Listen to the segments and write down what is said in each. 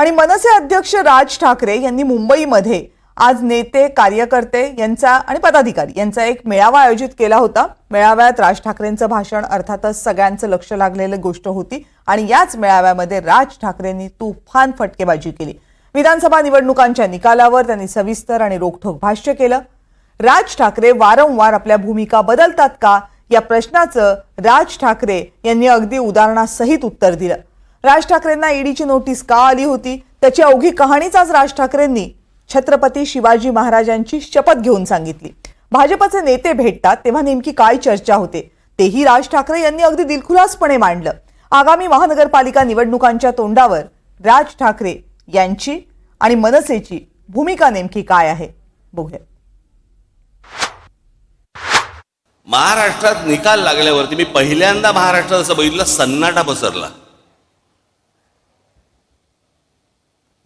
आणि मनसे अध्यक्ष राज ठाकरे यांनी मुंबईमध्ये आज नेते कार्यकर्ते यांचा आणि पदाधिकारी यांचा एक मेळावा आयोजित केला होता. मेळाव्यात राज ठाकरेंचं भाषण अर्थातच सगळ्यांचं लक्ष लागलेलं गोष्ट होती आणि याच मेळाव्यामध्ये राज ठाकरेंनी तुफान फटकेबाजी केली. विधानसभा निवडणुकांच्या निकालावर त्यांनी सविस्तर आणि रोखठोक भाष्य केलं. राज ठाकरे वारंवार आपल्या भूमिका बदलतात का? या प्रश्नाचं राज ठाकरे यांनी अगदी उदाहरणासहित उत्तर दिलं. राज ठाकरेंना ईडीची नोटीस का आली होती? त्याची अवघी कहाणीच आज राज ठाकरेंनी छत्रपती शिवाजी महाराजांची शपथ घेऊन सांगितली. भाजपचे नेते भेटतात तेव्हा नेमकी काय चर्चा होते? तेही राज ठाकरे यांनी अगदी दिलखुलासपणे मांडलं. आगामी महानगरपालिका निवडणुकांच्या तोंडावर राज ठाकरे यांची आणि मनसेची भूमिका नेमकी काय आहे? बघूया. महाराष्ट्रात निकाल लागल्यावरती मी पहिल्यांदा महाराष्ट्रात असं बघितलं सन्नाटा पसरला.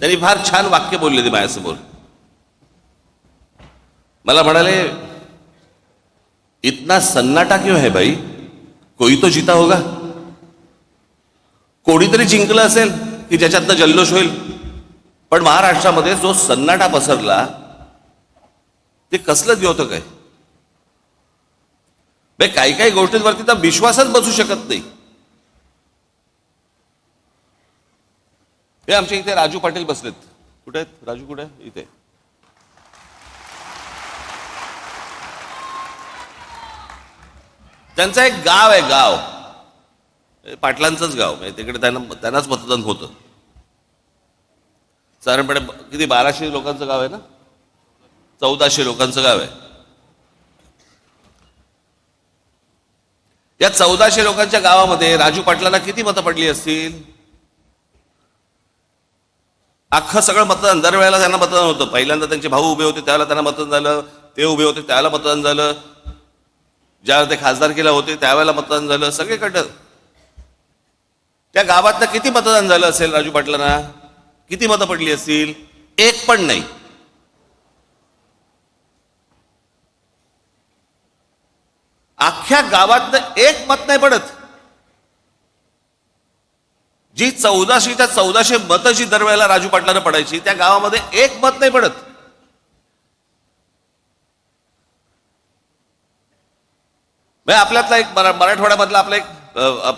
त्यांनी फार छान वाक्य बोलले ते माझ्यासमोर. मला म्हणाले इतना सन्नाटा क्यों है भाई? कोई तो जीता होगा. कोणीतरी जिंकलं असेल की ज्याच्यातनं जल्लोष होईल. पण महाराष्ट्रामध्ये जो सन्नाटा पसरला ते कसलं होतं काय काही काही गोष्टींवरती तर विश्वासच बसू शकत नाही. हे आमच्या इथे राजू पाटील बसलेत. कुठे आहेत? राजू कुठे? इथे. त्यांचं एक गाव आहे गाव. पाटलांचंच गाव. म्हणजे तिकडे त्यांना त्यांनाच मतदान होतं. साधारणपणे किती? बाराशे लोकांचं गाव आहे ना? चौदाशे लोकांचं गाव आहे. या चौदाशे लोकांच्या गावामध्ये राजू पाटलांना किती मतं पडली असतील? अख्खं सगळं मतदान दरवेळेला त्यांना मतदान होतं. पहिल्यांदा त्यांचे भाऊ उभे होते त्यावेळेला त्यांना मतदान झालं. ते उभे होते त्याला मतदान झालं. ज्यावेळेला ते खासदार केला होते त्यावेळेला मतदान झालं. सगळीकडं. त्या गावातनं किती मतदान झालं असेल राजू पाटलांना? किती मतं पडली असतील? एक पण नाही. अख्ख्या गावातनं एक मत नाही पडत. जी चौदाशेच्या चौदाशे मतं जी दरवेळेला राजू पाटलांना पडायची त्या गावामध्ये एक मत नाही पडत. म्हणजे आपल्यातला एक मराठवाड्यामधला आपला एक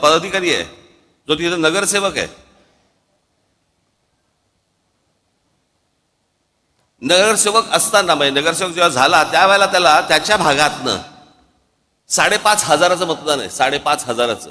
पदाधिकारी आहे. जो तिथे नगरसेवक आहे. नगरसेवक असताना म्हणजे नगरसेवक जेव्हा झाला त्यावेळेला त्याला त्याच्या भागातनं साडेपाच हजाराचं मतदान आहे. साडेपाच हजाराचं.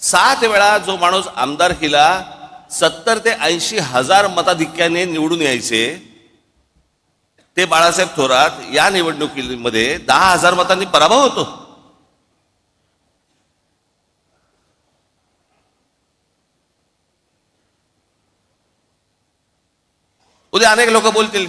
सात वेळा जो माणूस आमदार केला सत्तर ते ऐंशी हजार मताधिक्याने निवडून यायचे ते बाळासाहेब थोरात या निवडणुकीमध्ये दहा हजार मतांनी पराभव होतो. उद्या अनेक लोक बोलतील.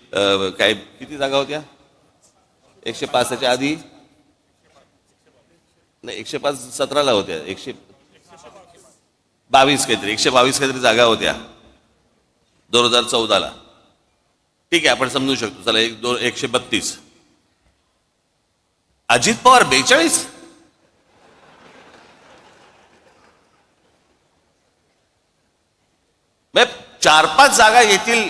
काय किती जागा होत्या? एकशे पाचच्या आधी? नाही एकशे पाच सतराला होत्या. एकशे बावीस काहीतरी एकशे बावीस काहीतरी जागा होत्या. दोन हजार चौदाला. ठीक आहे आपण समजू शकतो. चला एक दोन एकशे बत्तीस. अजित पवार बेचाळीस? म्हणजे चार पाच जागा येतील.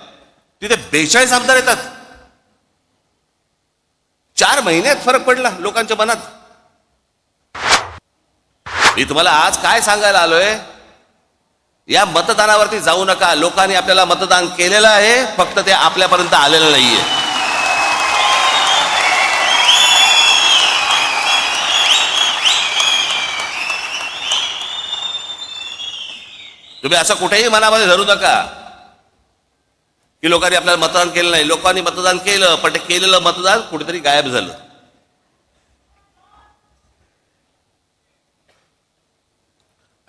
तिथे बेचाळीस आमदार येतात. चार महिन्यात फरक पडला लोकांच्या मनात. मी तुम्हाला आज काय सांगायला आलोय? या मतदानावरती जाऊ नका. लोकांनी आपल्याला मतदान केलेलं आहे फक्त ते आपल्यापर्यंत आलेलं नाहीये. तुम्ही असं कुठेही मनामध्ये धरू नका. की लोकांनी आपल्याला मतदान केलं नाही. लोकांनी मतदान केलं पण ते केलेलं मतदान कुठेतरी गायब झालं.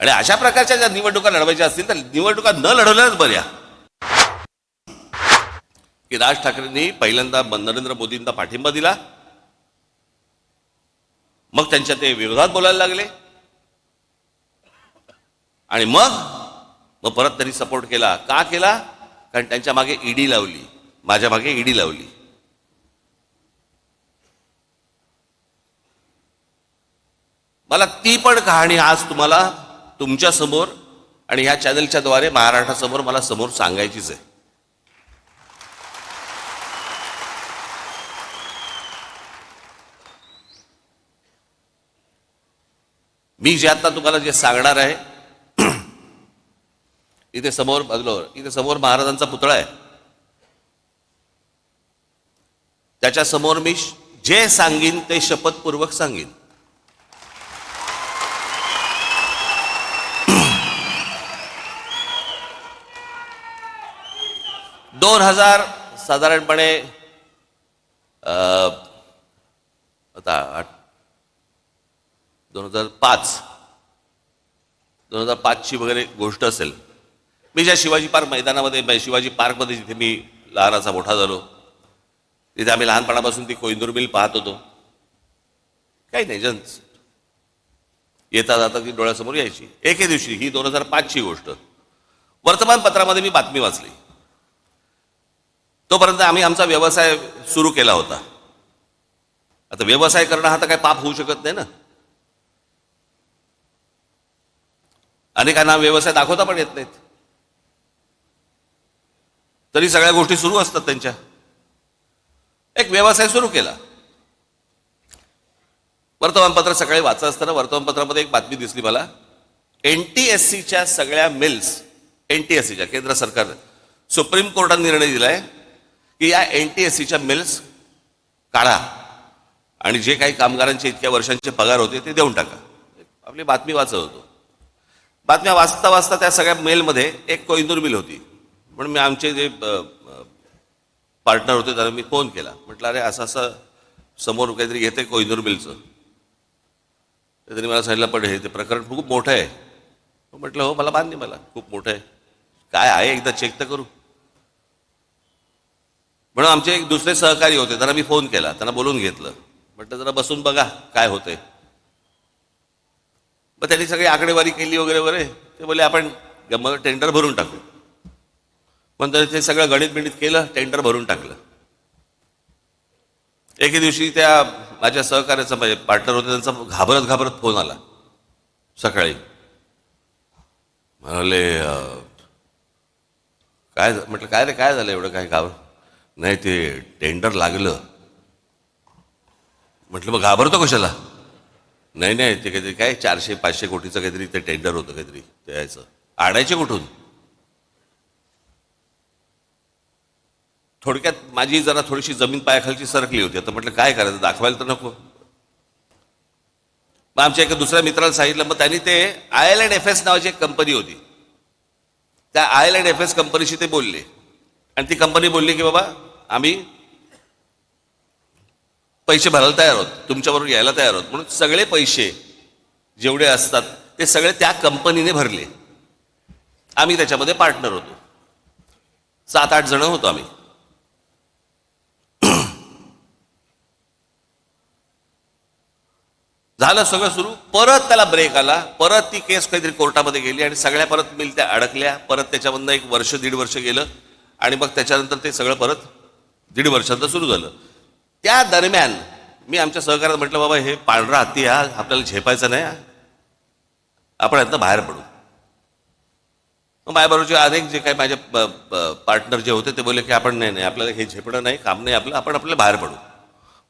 आणि अशा प्रकारच्या ज्या निवडणुका लढवायच्या असतील तर निवडणुका न लढवल्याच बऱ्या. की राज ठाकरेंनी पहिल्यांदा नरेंद्र मोदींना पाठिंबा दिला. मग त्यांच्या ते विरोधात बोलायला लागले. आणि मग मग परत त्यांनी सपोर्ट केला. का केला? कारण त्यांच्या मागे ईडी लावली. माझ्या मागे ईडी लावली. मला ती पण कहाणी आज तुम्हाला तुमच्यासमोर आणि ह्या चॅनलच्या द्वारे महाराष्ट्रासमोर मला समोर सांगायचीच आहे. मी जे आता तुम्हाला जे सांगणार आहे इथे समोर बघलोर इथे समोर महाराजांचा पुतळा आहे. त्याच्यासमोर मी जे सांगीन ते शपथपूर्वक सांगीन. दोन हजार साधारणपणे अं, आता आठ- दोन हजार पाच दोन हजार पाचची वगैरे गोष्ट असेल. मी ज्या शिवाजी पार्क मैदानामध्ये शिवाजी पार्कमध्ये जिथे मी लहानाचा मोठा झालो तिथे आम्ही लहानपणापासून ती कोइंदूर मिल पाहत होतो. काही नाही जन्स. येता जाता ती डोळ्यासमोर यायची. एके दिवशी ही दोन हजार पाचची गोष्ट. वर्तमानपत्रामध्ये मी बातमी वाचली. तोपर्यंत आम्ही आमचा व्यवसाय सुरू केला होता. आता व्यवसाय करणं हा तर काही पाप होऊ शकत नाही ना? अनेकांना व्यवसाय दाखवता पण येत नाहीत. तरी सगळ्या गोष्टी सुरू असतात त्यांच्या. एक व्यवसाय सुरू केला. वर्तमानपत्र सकाळी वाचत असताना वर्तमानपत्रामध्ये एक बातमी दिसली मला. एन टी एस सीच्या सगळ्या मिल्स एन टी एस सीच्या केंद्र सरकार सुप्रीम कोर्टाने निर्णय दिलाय की या एन टी एस सीच्या मिल्स काढा आणि जे काही कामगारांचे इतक्या वर्षांचे पगार होते ते देऊन टाका. आपली बातमी वाचत होतो. बातम्या वाचता वाचता त्या सगळ्या मेलमध्ये एक कोइंदूर मिल होती. म्हणून मी आमचे जे पार्टनर होते त्यांना मी फोन केला. म्हटलं अरे असं असं समोर काहीतरी येते कोहिनूर मिलचं. त्यांनी मला सांगितलं पण हे ते प्रकरण खूप मोठं आहे. म्हटलं हो मला मान्य मला. खूप मोठं आहे. काय आहे? एकदा चेक तर करू. म्हणून आमचे एक दुसरे सहकारी होते त्यांना मी फोन केला. त्यांना बोलून घेतलं. म्हटलं जरा बसून बघा काय होतंय. मग त्यांनी सगळी आकडेवारी केली वगैरे वगैरे. ते बोले आपण गम टेंडर भरून टाकू. पण तर ते सगळं गणित बिणित केलं टेंडर भरून टाकलं. एके दिवशी त्या माझ्या सहकार्याचा म्हणजे पार्टनर होते त्यांचा घाबरत घाबरत फोन आला. सकाळी. म्हणाले काय म्हटलं काय रे काय झालं एवढं काय घाबर नाही ते टेंडर लागलं. म्हटलं मग घाबरतो कशाला? नाही नाही ते काहीतरी काय चारशे पाचशे कोटीचं काहीतरी ते टेंडर होतं काहीतरी ते यायचं. आणायचे कुठून? थोडक्यात माझी जरा थोडीशी जमीन पायाखालची सरकली होती. आता म्हटलं काय करायचं? दाखवायला तर नको. मग आमच्या एका दुसऱ्या मित्राला सांगितलं मग त्यांनी ते I L and F S नावाची एक कंपनी होती. त्या I L and F S कंपनीशी ते बोलले. आणि ती कंपनी बोलली की बाबा आम्ही पैसे भरायला तयार आहोत. तुमच्याबरोबर यायला तयार आहोत. म्हणून सगळे पैसे जेवढे असतात ते सगळे त्या कंपनीने भरले. आम्ही त्याच्यामध्ये पार्टनर होतो. सात आठ जण होतो आम्ही. झालं सगळं सुरू. परत त्याला ब्रेक आला. परत ती केस काहीतरी कोर्टामध्ये गेली आणि सगळ्या परत मिल त्या अडकल्या. परत त्याच्यामधनं एक वर्ष दीड वर्ष गेलं. आणि मग त्याच्यानंतर ते सगळं परत दीड वर्षांत सुरू झालं. त्या दरम्यान मी आमच्या सहकार्यात म्हटलं बाबा हे पांढरा हत्ती हा आपल्याला झेपायचा नाही. आपण यातनं बाहेर पडू. मग माझ्याबरोबरचे अनेक जे काही माझे पार्टनर जे होते ते बोलले की आपण नाही नाही आपल्याला हे झेपणं नाही. काम नाही आपलं. आपण आपल्याला बाहेर पडू.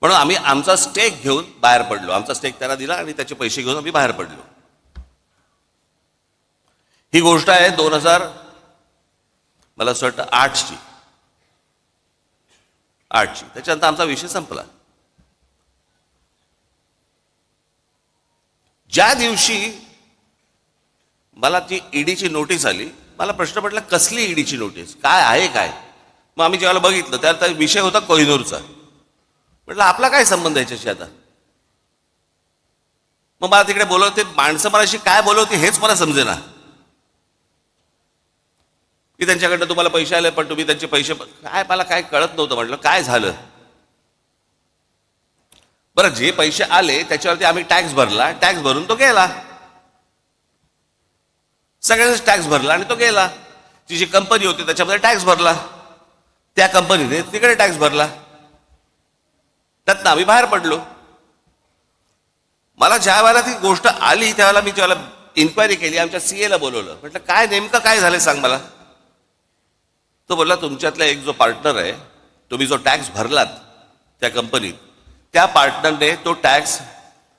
म्हणून आम्ही आमचा स्टेक घेऊन बाहेर पडलो. आमचा स्टेक त्याला दिला आणि त्याचे पैसे घेऊन आम्ही बाहेर पडलो. ही गोष्ट आहे दोन हजार मला असं वाटतं आठची. आठची. त्याच्यानंतर आमचा विषय संपला. ज्या दिवशी मला ती ईडीची नोटीस आली मला प्रश्न पडला कसली ईडीची नोटीस काय आहे काय? मग आम्ही जेव्हा बघितलं त्यात विषय होता कोहिनूरचा. म्हटलं आपला काय संबंध आहे याच्याशी आता? मग मला तिकडे बोलवते माणसं मलाशी काय बोलवते हेच मला समजेना. की त्यांच्याकडनं तुम्हाला पैसे आले पण तुम्ही त्यांचे पैसे काय मला काय कळत नव्हतं म्हटलं काय झालं? बरं जे पैसे आले त्याच्यावरती आम्ही टॅक्स भरला टॅक्स भरून तो गेला. सगळ्यांनाच टॅक्स भरला आणि तो गेला. ती जी कंपनी होती त्याच्यामध्ये टॅक्स भरला. त्या कंपनीने तिकडे टॅक्स भरला. त्यातनं आम्ही बाहेर पडलो. मला ज्या वेळेला ती गोष्ट आली त्यावेळेला मी ज्यावेळेला इन्क्वायरी केली आमच्या सी एला बोलवलं. म्हटलं काय नेमकं काय झालं सांग मला. तो बोलला तुमच्यातला एक जो पार्टनर आहे तुम्ही जो टॅक्स भरलात त्या कंपनीत त्या पार्टनरने तो टॅक्स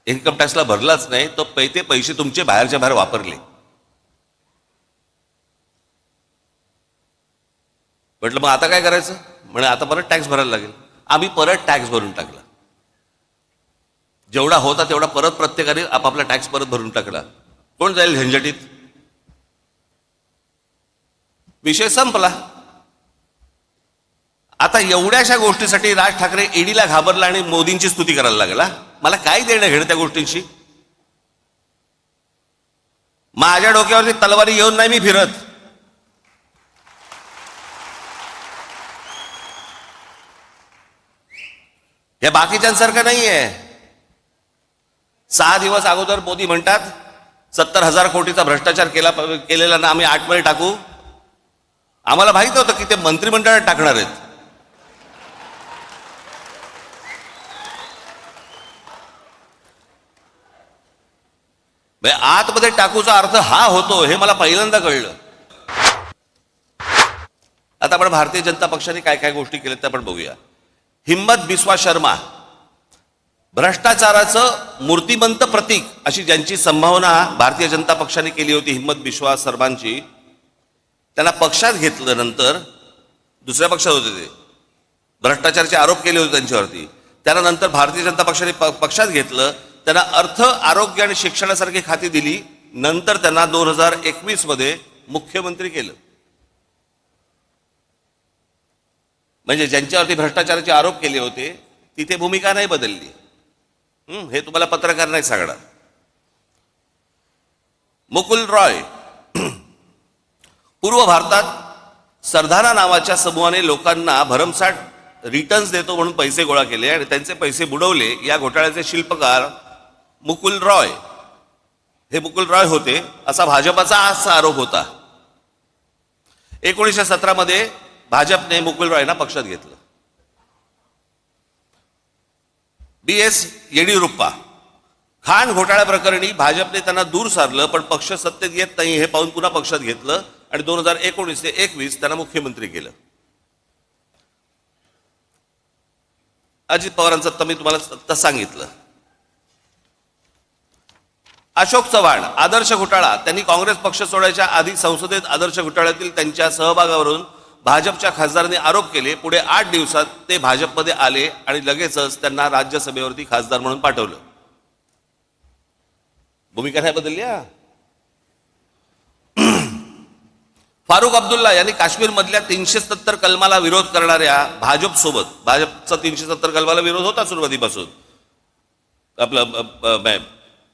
इन्कम टॅक्सला भरलाच नाही तो पै ते पैसे तुमचे बाहेरच्या बाहेर वापरले. म्हटलं मग आता काय करायचं? म्हणे आता परत टॅक्स भरायला लागेल. आम्ही परत टॅक्स भरून टाकला. जेवढा होता तेवढा परत प्रत्येकाने आपापला टॅक्स परत भरून टाकला. कोण जाईल झंझटीत? विषय संपला. आता एवढ्याशा गोष्टीसाठी राज ठाकरे ईडीला घाबरला आणि मोदींची स्तुती करायला लागला. मला काय देणं घेणं त्या गोष्टींशी? माझ्या डोक्यावरती तलवारी घेऊन नाही मी फिरत. हे बाकीच्यांसारखं नाही आहे सहा दिवस अगोदर मोदी म्हणतात सत्तर हजार कोटीचा भ्रष्टाचार केला केलेला ना आम्ही आठमध्ये टाकू. आम्हाला माहीत होतं की ते मंत्रिमंडळात टाकणार आहेत. आतमध्ये टाकूचा अर्थ हा होतो हे मला पहिल्यांदा कळलं. आता आपण भारतीय जनता पक्षाने काय काय गोष्टी केल्या त्या आपण बघूया. हिम्मत बिस्वा शर्मा. भ्रष्टाचाराचं मूर्तिमंत प्रतीक अशी ज्यांची संभावना भारतीय जनता पक्षाने केली होती हिम्मत बिश्वा शर्मांची त्यांना पक्षात घेतलं नंतर दुसऱ्या पक्षात होते ते. भ्रष्टाचाराचे आरोप केले होते त्यांच्यावरती. त्यांना नंतर भारतीय जनता पक्षाने प- पक्षात घेतलं त्यांना अर्थ आरोग्य आणि शिक्षणासारखी खाती दिली नंतर त्यांना दोन हजार एकवीसमध्ये मुख्यमंत्री केलं. म्हणजे ज्यांच्यावरती भ्रष्टाचाराचे आरोप केले होते तिथे भूमिका नाही बदलली. हे तुम्हाला पत्रकार नाही सांगणार. मुकुल रॉय पूर्व भारतात सरधाना नावाच्या समूहाने लोकांना भरमसाठ रिटर्न्स देतो म्हणून पैसे गोळा केले आणि त्यांचे पैसे बुडवले. या घोटाळ्याचे शिल्पकार मुकुल रॉय. हे मुकुल रॉय होते असा भाजपाचा आजचा आरोप होता. एकोणीसशे सतरामध्ये भाजपने मुकुल रॉयना पक्षात घेतलं. बी एस येडियुरप्पा खाण घोटाळ्या प्रकरणी भाजपने त्यांना दूर सारलं पण पक्ष सत्तेत येत नाही हे पाहून पुन्हा पक्षात घेतलं आणि दोन हजार एकोणीस ते एकवीस त्यांना मुख्यमंत्री केलं. अजित पवारांचं तर मी तुम्हाला आत्ता सांगितलं. अशोक चव्हाण आदर्श घोटाळा त्यांनी काँग्रेस पक्ष सोडायच्या आधी संसदेत आदर्श घोटाळ्यातील त्यांच्या सहभागावरून भाजपच्या खासदारांनी आरोप केले पुढे आठ दिवसात ते भाजपमध्ये आले आणि लगेचच त्यांना राज्यसभेवरती खासदार म्हणून पाठवलं. भूमिका नाही बदलल्या फारुख अब्दुल्ला यांनी काश्मीर मधल्या तीनशे सत्तर कलमाला विरोध करणाऱ्या भाजप सोबत भाजपचा तीनशे सत्तर कलमाला विरोध होता सुरुवातीपासून. आपलं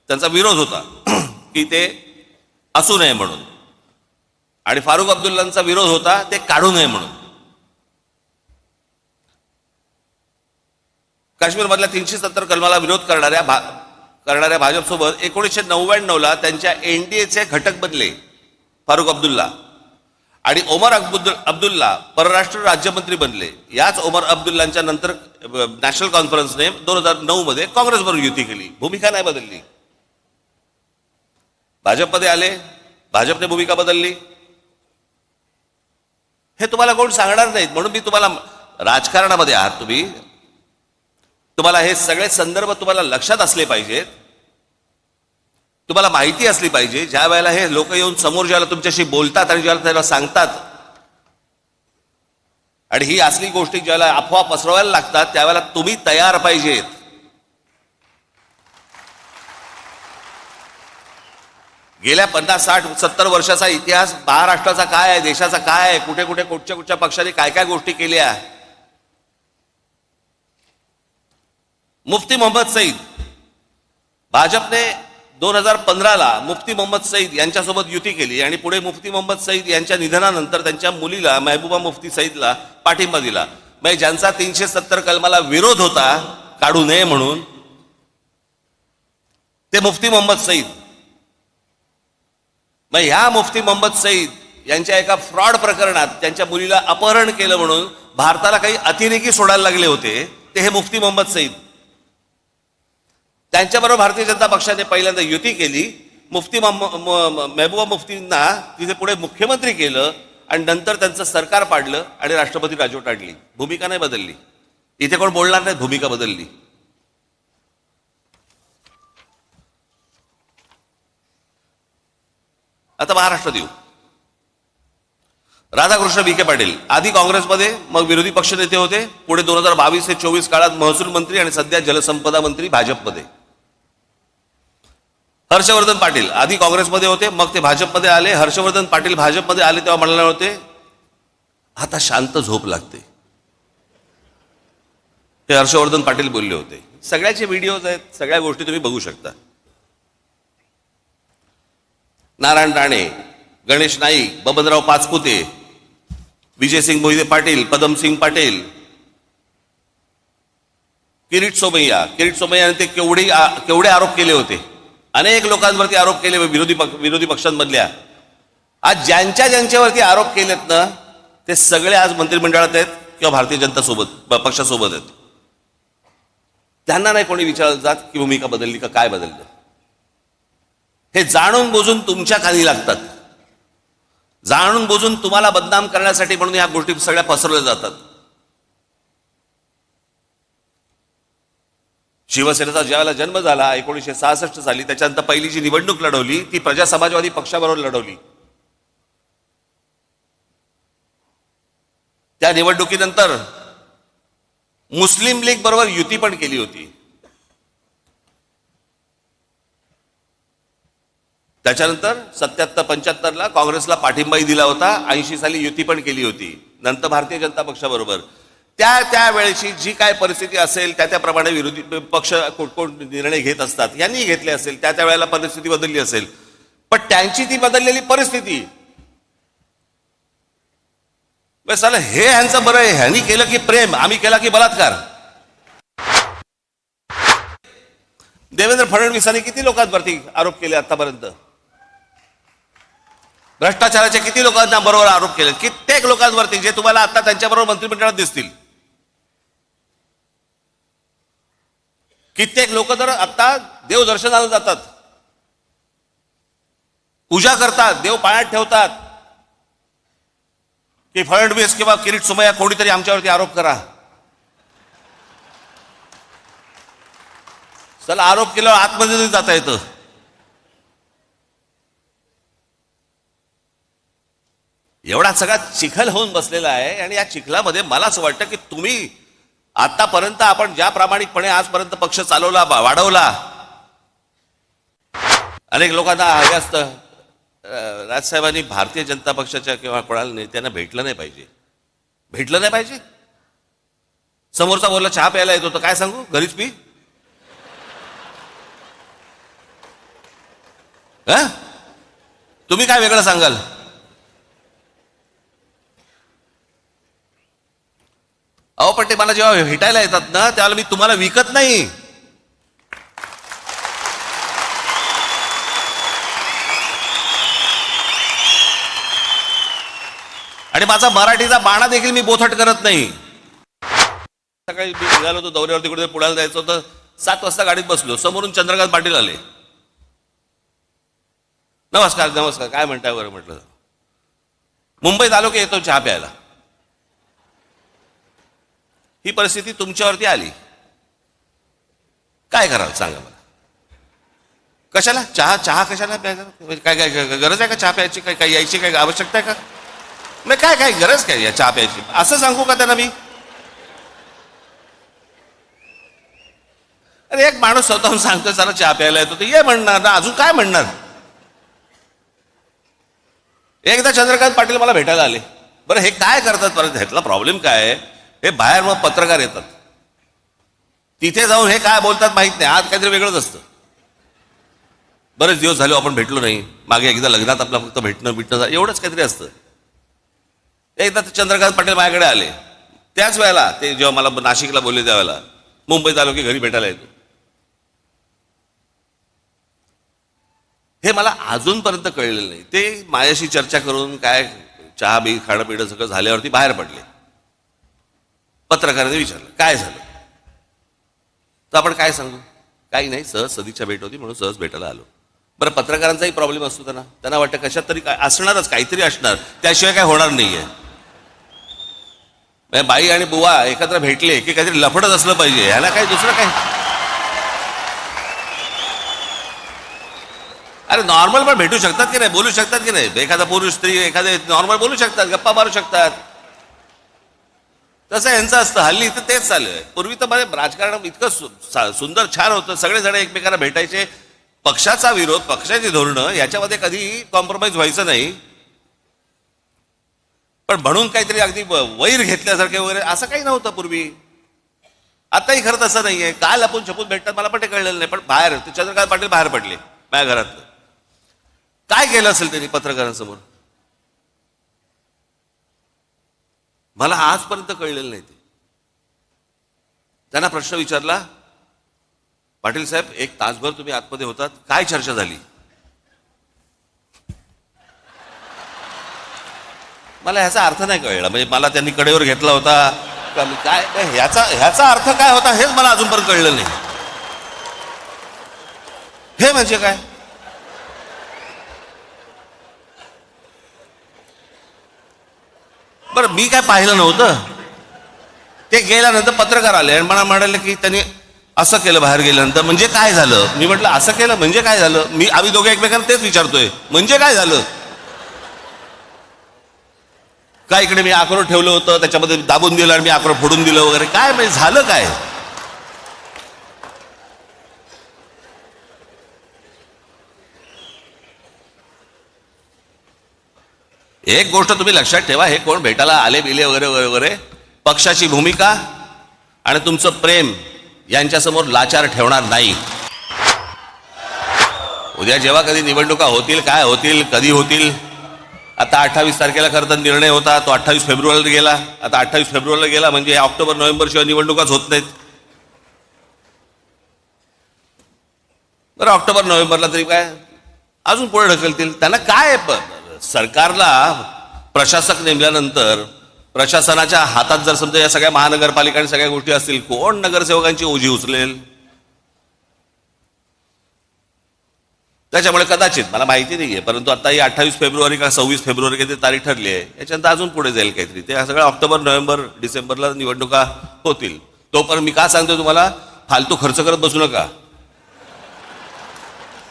त्यांचा विरोध होता की ते असू नये म्हणून. आणि फारुख अब्दुल्लांचा विरोध होता ते काढू नये म्हणून. काश्मीरमधल्या तीनशे सत्तर कलमाला विरोध करणाऱ्या भा करणाऱ्या भाजपसोबत एकोणीसशे नव्याण्णवला त्यांच्या एनडीएचे घटक बदले फारुख अब्दुल्ला. आणि ओमर अब्दुल अब्दुल्ला परराष्ट्र राज्यमंत्री बनले. याच ओमर अब्दुल्लांच्या नंतर नॅशनल कॉन्फरन्सने दोन हजार नऊ मध्ये काँग्रेसबरोबर युती केली. भूमिका नाही बदलली. भाजपमध्ये आले भाजपने भूमिका बदलली. हे तुम्हाला कोण सांगणार नाहीत म्हणून मी तुम्हाला राजकारणामध्ये आहात तुम्ही. तुम्हाला हे सगळे संदर्भ तुम्हाला लक्षात असले पाहिजेत. तुम्हाला माहिती असली पाहिजे. ज्या वेळेला हे लोक येऊन समोर ज्याला तुमच्याशी बोलतात आणि ज्याला त्याला सांगतात आणि ही असली गोष्टी ज्याला अफवा पसरवायला लागतात त्यावेळेला तुम्ही तयार पाहिजेत. गेल्या पन्नास साठ सत्तर वर्षाचा इतिहास महाराष्ट्राचा काय आहे देशाचा काय आहे कुठे कुठे कुठच्या कुठच्या पक्षाने काय काय गोष्टी केल्या मुफ्ती मोहम्मद सईद. भाजपने दोन हजार पंधराला मुफ्ती मोहम्मद सईद यांच्यासोबत युती केली आणि पुढे मुफ्ती मोहम्मद सईद यांच्या निधनानंतर त्यांच्या मुलीला महबूबा मुफ्ती सईदला पाठिंबा दिला. म्हणजे ज्यांचा तीनशे सत्तर कलमाला विरोध होता काढू नये म्हणून ते मुफ्ती मोहम्मद सईद. मग ह्या मुफ्ती मोहम्मद सईद यांच्या एका फ्रॉड प्रकरणात त्यांच्या मुलीला अपहरण केलं म्हणून भारताला काही अतिरेकी सोडायला लागले होते ते हे मुफ्ती मोहम्मद सईद. त्यांच्याबरोबर भारतीय जनता पक्षाने पहिल्यांदा युती केली. मुफ्ती मोहम्म- मुफ्तींना तिथे पुढे मुख्यमंत्री केलं आणि नंतर त्यांचं सरकार पाडलं आणि राष्ट्रपती राजवट आणली. भूमिका नाही बदलली. इथे कोण बोलणार नाही भूमिका बदलली. आता महाराष्ट्र देऊ. राधाकृष्ण विखे पाटील. आधी काँग्रेसमध्ये मग विरोधी पक्षनेते होते. पुढे दोन हजार बावीस ते चोवीस काळात महसूल मंत्री आणि सध्या जलसंपदा मंत्री भाजपमध्ये. हर्षवर्धन पाटील. आधी काँग्रेसमध्ये होते मग ते भाजपमध्ये आले. हर्षवर्धन पाटील भाजपमध्ये आले तेव्हा म्हणाले होते आता शांत झोप लागते. हे हर्षवर्धन पाटील बोलले होते. सगळ्याचे व्हिडिओज आहेत सगळ्या गोष्टी तुम्ही बघू शकता. नारायण राणे गणेश नाईक बबनराव पाचपुते विजयसिंग मोहिते पाटील पदमसिंग पाटील किरीट सोमय्या किरीट सोमय्याने ते केवढे केवढे आरोप केले होते. अनेक लोकांवरती आरोप केले विरोधी पक, विरोधी पक्षांमधल्या. आज ज्यांच्या ज्यांच्यावरती आरोप केलेत ना ते सगळे आज मंत्रिमंडळात आहेत किंवा भारतीय जनता सोबत पक्षासोबत आहेत. त्यांना नाही कोणी विचारलं जात की भूमिका बदलली का काय बदललं? हे जाणून बुजून तुमच्या खाली लागतात. जाणून बुजून तुम्हाला बदनाम करण्यासाठी म्हणून ह्या गोष्टी सगळ्या पसरवल्या जातात. शिवसेनेचा ज्यावेळेला जन्म झाला एकोणीसशे सहासष्ट साली त्याच्यानंतर पहिली जी निवडणूक लढवली ती प्रजा समाजवादी पक्षाबरोबर लढवली. त्या निवडणुकीनंतर मुस्लिम लीग बरोबर युती पण केली होती. त्याच्यानंतर सत्याहत्तर पंच्याहत्तरला काँग्रेसला पाठिंबाही दिला होता. ऐंशी साली युती पण केली होती. नंतर भारतीय जनता पक्षाबरोबर. त्या त्यावेळेची जी काय परिस्थिती असेल त्या त्याप्रमाणे विरोधी पक्ष कोण निर्णय घेत असतात यांनी घेतले असेल. त्या त्या वेळेला परिस्थिती बदलली असेल. पण त्यांची ती बदललेली परिस्थिती. बस साला हे ह्यांचं बरं आहे. ह्यांनी केलं की प्रेम आम्ही केला की बलात्कार. देवेंद्र फडणवीसांनी किती लोकांवरती आरोप केले आतापर्यंत? भ्रष्टाचाराचे किती लोकांना बरोबर आरोप केले. कित्येक लोकांवरती जे तुम्हाला आता त्यांच्याबरोबर मंत्रिमंडळात दिसतील. कित्येक लोक तर आता देवदर्शनाला जातात. पूजा करतात देव पाण्यात ठेवतात. की फडणवीस किंवा किरीट सुमया कोणीतरी आमच्यावरती आरोप करा. चला आरोप केल्यावर आतमध्ये जाता येतं. एवढा सगळा चिखल होऊन बसलेला आहे आणि या चिखलामध्ये मला असं वाटतं की तुम्ही आतापर्यंत आपण ज्या प्रामाणिकपणे आजपर्यंत पक्ष चालवला वाढवला. अनेक लोकांना हवे असतं राजसाहेबांनी भारतीय जनता पक्षाच्या किंवा कोणाला नेत्यांना भेटलं नाही पाहिजे. भेटलं नाही पाहिजे? समोरचा बोलला चहा प्यायला येतो तर काय सांगू? घरीच पी. तुम्ही काय वेगळं सांगाल? अहो पण ते मला जेव्हा भेटायला येतात ना त्याला मी तुम्हाला विकत नाही. आणि माझा मराठीचा बाणा देखील मी बोथट करत नाही. सकाळी मी निघालो होतो दौऱ्यावरती कुठे पुण्याला जायचं होतं. सात वाजता गाडीत बसलो समोरून चंद्रकांत पाटील आले. नमस्कार नमस्कार काय म्हणताय बरं म्हटलं? मुंबईत आलो की येतो चहा प्यायला. ही परिस्थिती तुमच्यावरती आली. काय कराल सांगा मला? कशाला? चहा चहा कशाला प्यायचा म्हणजे काय काय गरज आहे का चहा प्यायची? काय काय यायची काय आवश्यकता आहे का? मग काय काय गरज काय या चहा प्यायची? असं सांगू का त्यांना मी? अरे एक माणूस स्वतःहून सांगतो चला चहा प्यायला येतो. ते ये म्हणणार ना अजून काय म्हणणार? एकदा चंद्रकांत पाटील मला भेटायला आले. बरं हे काय करतात? परत ह्यातला प्रॉब्लेम काय आहे? हे बाहेर मग पत्रकार येतात. तिथे जाऊन हे काय बोलतात माहीत नाही. आज काहीतरी वेगळंच असतं. बरेच दिवस झाले आपण भेटलो नाही. मागे एकदा लग्नात आपलं फक्त भेटणं बिटणं एवढंच काहीतरी असतं. एकदा ते चंद्रकांत पाटील माझ्याकडे आले. त्याच वेळेला ते जेव्हा मला नाशिकला बोलले त्यावेळेला. मुंबईत आलो की घरी भेटायला येतो. हे मला अजूनपर्यंत कळलेलं नाही. ते माझ्याशी चर्चा करून काय चहा बी खाणं पिणं सगळं झाल्यावरती बाहेर पडले. पत्रकाराने विचारलं काय झालं? तर आपण काय सांगू? काही नाही सहज सदीच्छा भेट होती म्हणून सहज भेटायला आलो. बरं पत्रकारांचाही प्रॉब्लेम असतो त्यांना. त्यांना वाटतं कशात तरी काय असणारच काहीतरी असणार. त्याशिवाय काय होणार नाहीये. आहे बाई आणि बुवा एकत्र भेटले की काहीतरी लफडत असलं पाहिजे. ह्याला काय दुसरं काय? अरे नॉर्मल पण भेटू शकतात की नाही? बोलू शकतात की नाही? एखादा पुरुष स्त्री एखादे नॉर्मल बोलू शकतात गप्पा मारू शकतात. तसं यांचं असतं. हल्ली इथं तेच चालू आहे पूर्वी तर मध्ये राजकारण इतकं सु- सा- सुंदर छान होतं. सगळेजण एकमेकांना भेटायचे. पक्षाचा विरोध पक्षाची धोरणं याच्यामध्ये कधी कॉम्प्रोमाइज व्हायचं नाही. पण म्हणून काहीतरी अगदी व- वैर घेतल्यासारखे वगैरे असं काही नव्हतं पूर्वी. आताही खरं तसं नाही आहे काल आपण छपून भेटतात मला पण ते कळलेलं नाही. पण बाहेर ते चंद्रकांत पाटील बाहेर पडले माझ्या घरात काय केलं असेल त्यांनी पत्रकारांसमोर? मला आजपर्यंत कळलेलं नाही ते. त्यांना प्रश्न विचारला पाटील साहेब एक तासभर तुम्ही आतमध्ये होतात काय चर्चा झाली? मला ह्याचा अर्थ नाही कळला. म्हणजे मला त्यांनी कडेवर घेतला होता. काय ह्याचा ह्याचा अर्थ काय होता हेच मला अजूनपर्यंत कळलं नाही. हे म्हणजे काय? बरं मी काय पाहिलं नव्हतं? ते गेल्यानंतर पत्रकार आले आणि मला म्हणाले की त्यांनी असं केलं बाहेर गेल्यानंतर. म्हणजे काय झालं? मी म्हटलं असं केलं म्हणजे काय झालं? मी आम्ही दोघे एकमेकांना तेच विचारतोय. म्हणजे काय झालं? काय इकडे मी आक्रोड ठेवलं होतं? त्याच्यामध्ये दाबून दिलं आणि मी आक्रोड फोडून दिलं वगैरे? काय म्हणजे झालं काय? एक गोष्ट तुम्ही लक्षात ठेवा हे कोण भेटायला आले बिले वगैरे वगैरे पक्षाची भूमिका आणि तुमचं प्रेम यांच्यासमोर लाचार ठेवणार नाही. उद्या जेव्हा कधी निवडणुका होतील काय होतील कधी होतील? आता अठ्ठावीस तारखेला खरं तर निर्णय होता तो अठ्ठावीस फेब्रुवारीला गेला. आता अठ्ठावीस फेब्रुवारीला गेला म्हणजे ऑक्टोबर नोव्हेंबर शिवाय निवडणुकाच होत नाहीत. बरं ऑक्टोबर नोव्हेंबरला तरी काय? अजून पुढे ढकलतील. त्यांना काय प- सरकारला प्रशासक नेमल्यानंतर प्रशासनाच्या हातात जर समजा या सगळ्या महानगरपालिका आणि सगळ्या गोष्टी असतील कोण नगरसेवकांची ओझी उचलेल? त्याच्यामुळे कदाचित मला माहिती नाही आहे परंतु आता ही अठ्ठावीस फेब्रुवारी का सव्वीस फेब्रुवारी काही तारीख ठरली आहे याच्यानंतर अजून पुढे जाईल काहीतरी. ते सगळं ऑक्टोबर नोव्हेंबर डिसेंबरला निवडणुका होतील. तोपर्यंत मी का सांगतो तुम्हाला? फालतू खर्च करत बसू नका.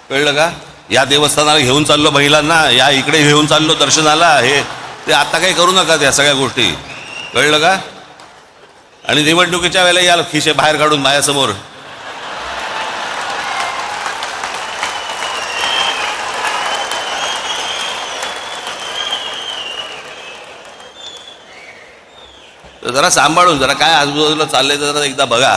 कळलं का? या देवस्थानाला घेऊन चाललो महिलांना या इकडे घेऊन चाललो दर्शनाला हे ते आता काही करू नका त्या सगळ्या गोष्टी. कळलं का? आणि निवडणुकीच्या वेळेला या खिशे बाहेर काढून माझ्यासमोर. जरा सांभाळून जरा काय आजूबाजूला चाललंय तर जरा एकदा बघा.